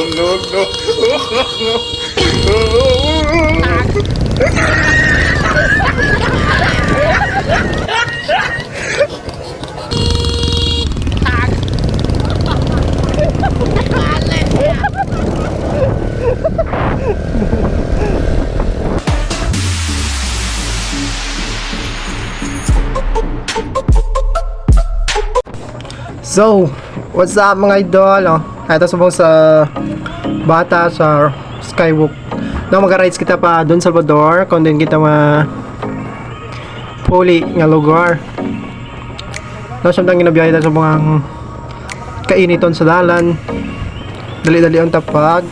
So, what's up mga idol? Oh, ito subong sa bata sa Skywalk. Na mag-rides kita pa doon Salvador, kung din kita ma puli nga lugar. No, samtang ginabiyahe sa mga kainiton sa dalan. Dali-dali ang tapag.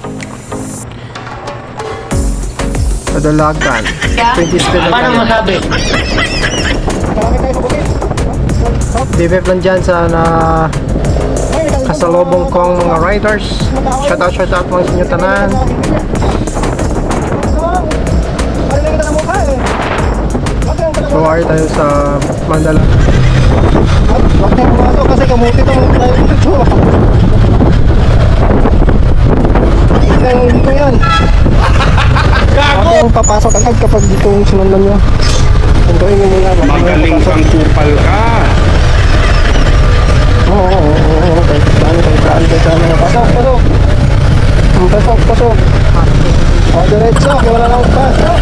Padalagan. 20 speed lang Paano tayo. masabi? BBF lang dyan sa na kasalubong kong mga riders. Shout out, shout out mga sa inyo tanan. So, ay tayo sa Mandala. Huwag tayo pumasok kasi kamuti to mga tayo dito. Ikaw, dito yan. Gago! Papasok agad kapag dito yung sinundan nyo. Magaling kang kupal ka. Kahit saan, kahit saan, kahit saan. Pasok, pasok. Pasok, pasok. O, diretso. Wala lang pasok.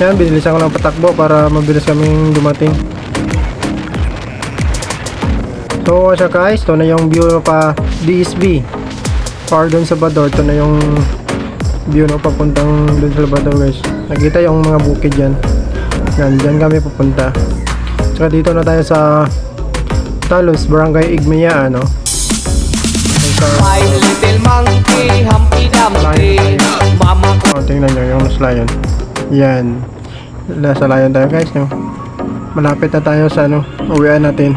Yan, binilisan ko lang patakbo para mabilis kaming dumating. So, siya guys, ito na yung view pa DSB. Or doon sa Bador, ito na yung view na papuntang doon sa Bador guys. Nakita yung mga bukid dyan. Yan, dyan kami papunta. Tsaka dito na tayo sa Talos, Barangay Igmea, ano. My little monkey, Humpty Dumpty. Mama ko. oh, tingnan nyo yung nasa layon. Yan. Nasa layon tayo guys, no. Malapit na tayo sa ano, uwian natin.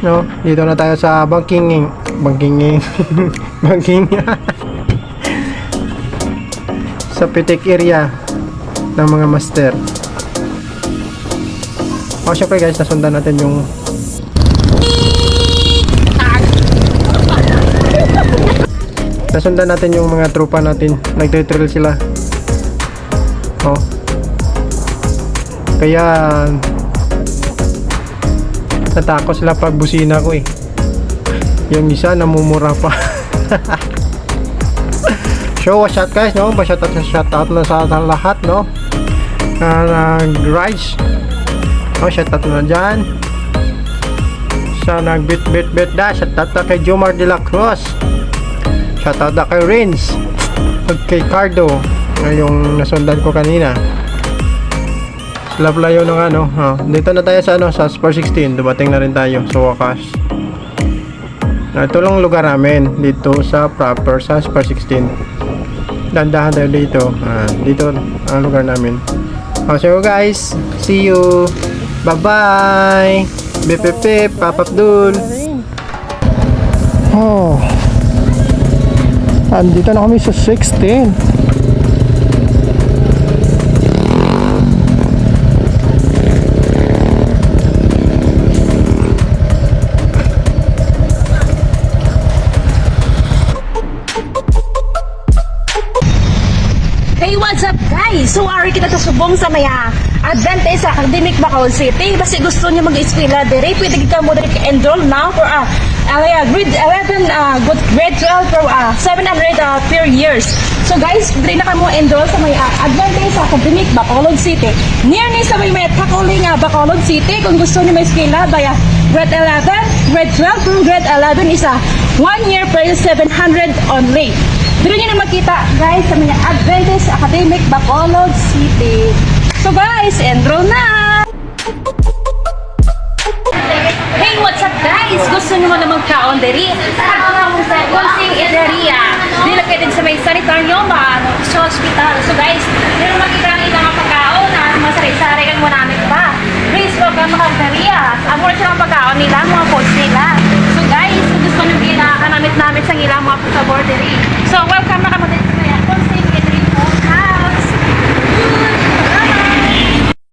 No, dito na tayo sa Bangkinging. Bangkinging. Bangking. sa Pitik area ng mga master. O syempre guys, nasundan natin yung Nasundan natin yung mga tropa natin. Nagtitrill sila. Oh. Kaya natakot sila pag busina ko eh. Yung isa namumura pa. so, shout guys, no? Pa shout out, shout out na sa lahat, no? Na nag-rides. Oh, shout out na dyan. Sa nag-bit bit bit da, shout out na kay Jomar de la Cruz. Shout out na kay Rins. At kay Cardo. Yung nasundan ko kanina. Laplayo ng ano. Oh, dito na tayo sa ano, sa Spur 16. Dumating na rin tayo sa wakas. Ah, ito lang lugar namin dito sa proper sa Spur 16. Dandahan tayo dito. Ah, dito ang lugar namin. Oh, so guys, see you. Bye-bye. Bip bip bip, Papa Abdul. Oh. Andito na kami sa 16. Guys? So, ari kita kasubong sa maya Adventist Academic Bacoor City. Basi gusto niyo mag-eskwela dire, pwede ka mo dire enroll now for uh, uh, grade 11, uh, good- grade 12 for uh, 700 uh, per years. So guys, dire na ka mo enroll sa may uh, Adventist Academic Bacolod City. Near ni sa may may Tacoling uh, Bacolod City. Kung gusto niyo may eskwela, baya grade 11, grade 12 through grade 11 isa 1 year per 700 only. Dito nyo na makita, guys, sa mga Adventist Academic Bacolod City. So, guys, enroll na! Hey, what's up, guys? Gusto nyo na magkaon diri? Ano nga mo sa Consing Ederia? Dila kayo din sa may sanitaryo hospital. So,